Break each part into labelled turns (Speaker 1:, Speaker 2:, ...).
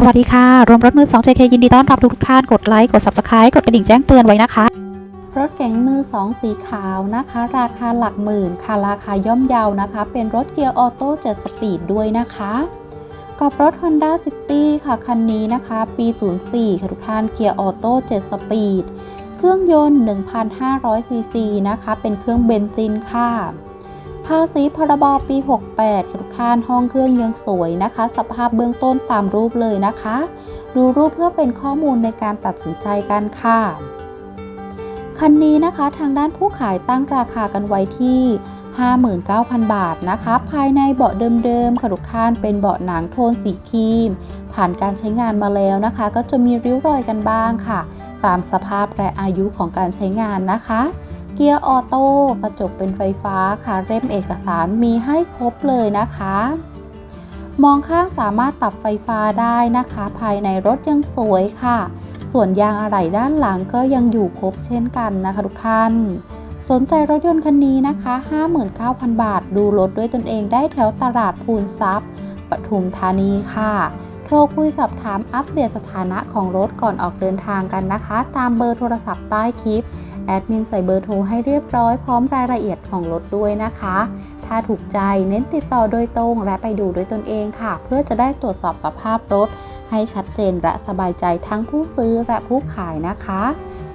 Speaker 1: สวัสดีค่ะ รวมรถมือ2 JK ยินดีต้อนรับทุกท่าน กดไลค์ กด Subscribe กดกระดิ่งแจ้งเตือนไว้นะคะ
Speaker 2: รถเก๋งมือ 2 สีขาวนะคะ ราคาหลักหมื่นค่ะ ราคาย่อมเยาวนะคะ เป็นรถเกียร์ออโต้7สปีดด้วยนะคะ กับรถ Honda City ค่ะ คันนี้นะคะ ปี 04 ค่ะทุกท่าน เกียร์ออโต้7สปีด เครื่องยนต์ 1,500ซีซีนะคะ เป็นเครื่องเบนซินค่ะ ภาษีพรบปี 68 ทุกท่านห้องเครื่องยังสวยนะคะ สภาพเบื้องต้นตามรูปเลยนะคะ ดูรูปเพื่อเป็นข้อมูลในการตัดสินใจกันค่ะคันนี้นะคะทางด้านผู้ขายตั้งราคากันไว้ที่ 59,000 บาทนะคะ ภายในเบาะเดิมๆค่ะทุกท่านเป็นเบาะหนังโทนสีครีม ผ่านการใช้งานมาแล้วนะคะ ก็จะมีริ้วรอยกันบ้างค่ะ ตามสภาพและอายุของการใช้งานนะคะ เกียร์ออโต้กระจกเป็นไฟฟ้าค่ะเล่มเอกสารมีให้ครบเลยนะคะ มองข้างสามารถปรับไฟฟ้าได้นะคะ ภายในรถยังสวยค่ะ ส่วนยางอะไหล่ด้านหลังก็ยังอยู่ครบเช่นกันนะคะทุกท่าน สนใจรถยนต์คันนี้นะคะ 59,000 บาท ดูรถด้วยตนเองได้แถวตลาดภูนทรัพย์ปทุมธานีค่ะโทรคุยสอบถามอัปเดตสถานะของรถก่อนออกเดินทางกันนะคะ ตามเบอร์โทรศัพท์ใต้คลิป แอดมินใส่เบอร์โทรให้เรียบร้อยพร้อมรายละเอียดของรถด้วยนะคะ ถ้าถูกใจเน้นติดต่อโดยตรงและไปดูด้วยตนเองค่ะ เพื่อจะได้ตรวจสอบสภาพรถ ให้ชัดเจนและสบายใจทั้งผู้ซื้อและผู้ขายนะคะ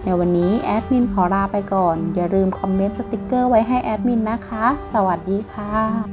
Speaker 2: ในวันนี้แอดมินขอลาไปก่อน อย่าลืมคอมเมนต์สติกเกอร์ไว้ให้แอดมินนะคะ สวัสดีค่ะ